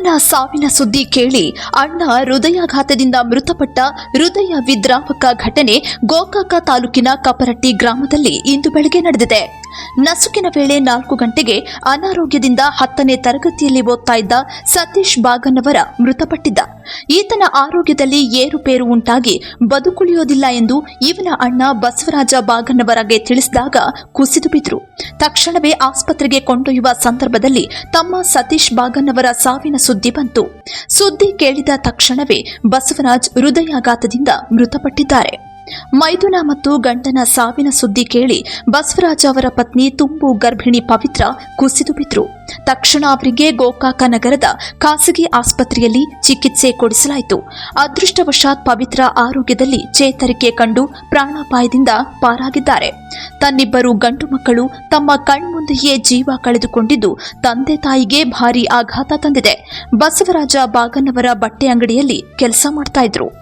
ತಮ್ಮನ ಸಾವಿನ ಸುದ್ದಿ ಕೇಳಿ ಅಣ್ಣ ಹೃದಯಾಘಾತದಿಂದ ಮೃತಪಟ್ಟ ಹೃದಯ ವಿದ್ರಾವಕ ಘಟನೆ ಗೋಕಾಕ ತಾಲೂಕಿನ ಕಪರಟ್ಟಿ ಗ್ರಾಮದಲ್ಲಿ ಇಂದು ಬೆಳಗ್ಗೆ ನಡೆದಿದೆ. ನಸುಕಿನ ವೇಳೆ ನಾಲ್ಕು ಗಂಟೆಗೆ ಅನಾರೋಗ್ಯದಿಂದ ಹತ್ತನೇ ತರಗತಿಯಲ್ಲಿ ಓದ್ತಾ ಇದ್ದ ಸತೀಶ್ ಬಾಗನ್ನವರ ಮೃತಪಟ್ಟಿದ್ದ. ಈತನ ಆರೋಗ್ಯದಲ್ಲಿ ಏರುಪೇರು ಉಂಟಾಗಿ ಬದುಕುಳಿಯೋದಿಲ್ಲ ಎಂದು ಇವನ ಅಣ್ಣ ಬಸವರಾಜ ಬಾಗನ್ನವರಗೆ ತಿಳಿಸಿದಾಗ ಕುಸಿದು ಬಿದ್ರು. ತಕ್ಷಣವೇ ಆಸ್ಪತ್ರೆಗೆ ಕೊಂಡೊಯ್ಯುವ ಸಂದರ್ಭದಲ್ಲಿ ತಮ್ಮ ಸತೀಶ್ ಬಾಗನ್ನವರ ಸಾವಿನ ಸುದ್ದಿ ಬಂತು. ಸುದ್ದಿ ಕೇಳಿದ ತಕ್ಷಣವೇ ಬಸವರಾಜ್ ಹೃದಯಾಘಾತದಿಂದ ಮೃತಪಟ್ಟಿದ್ದಾರೆ. ಮೈದುನ ಮತ್ತು ಗಂಡನ ಸಾವಿನ ಸುದ್ದಿ ಕೇಳಿ ಬಸವರಾಜ ಅವರ ಪತ್ನಿ ತುಂಬು ಗರ್ಭಿಣಿ ಪವಿತ್ರ ಕುಸಿದು ಬಿದ್ರು. ತಕ್ಷಣ ಅವರಿಗೆ ಗೋಕಾಕ ನಗರದ ಖಾಸಗಿ ಆಸ್ಪತ್ರೆಯಲ್ಲಿ ಚಿಕಿತ್ಸೆ ಕೊಡಿಸಲಾಯಿತು. ಅದೃಷ್ಟವಶಾತ್ ಪವಿತ್ರ ಆರೋಗ್ಯದಲ್ಲಿ ಚೇತರಿಕೆ ಕಂಡು ಪ್ರಾಣಾಪಾಯದಿಂದ ಪಾರಾಗಿದ್ದಾರೆ. ತನ್ನಿಬ್ಬರು ಗಂಡು ಮಕ್ಕಳು ತಮ್ಮ ಕಣ್ಮುಂದೆಯೇ ಜೀವ ಕಳೆದುಕೊಂಡಿದ್ದು ತಂದೆ ತಾಯಿಗೆ ಭಾರಿ ಆಘಾತ ತಂದಿದೆ. ಬಸವರಾಜ ಬಾಗನ್ನವರ ಬಟ್ಟೆ ಅಂಗಡಿಯಲ್ಲಿ ಕೆಲಸ ಮಾಡ್ತಾ ಇದ್ರು.